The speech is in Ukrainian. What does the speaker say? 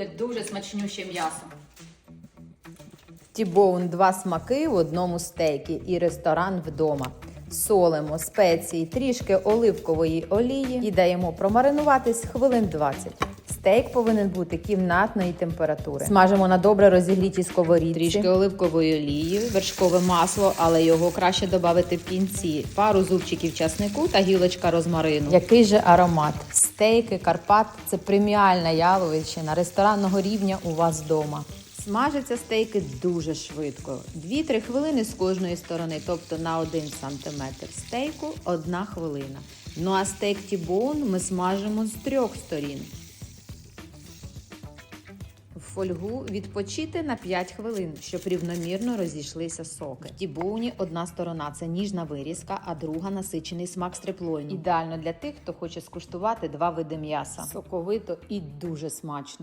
буде дуже смачнюще м'ясо. Тібоун два смаки в одному стейкі і ресторан вдома. Солимо спеції, трішки оливкової олії і даємо промаринуватись хвилин 20. Стейк повинен бути кімнатної температури. Смажимо на добре розігрітій сковорідці. Трішки оливкової олії, вершкове масло, але його краще додати в кінці. Пару зубчиків часнику та гілочка розмарину. Який же аромат? Стейки, Карпат це преміальна яловичина ресторанного рівня у вас вдома. Смажаться стейки дуже швидко. 2-3 хвилини з кожної сторони, тобто на 1 см стейку 1 хвилина. Ну а стейк тібоун ми смажимо з трьох сторін. Фольгу відпочити на 5 хвилин, щоб рівномірно розійшлися соки. В тібоуні одна сторона це ніжна вирізка, а друга насичений смак стриплойну. Ідеально для тих, хто хоче скуштувати два види м'яса. Соковито і дуже смачно.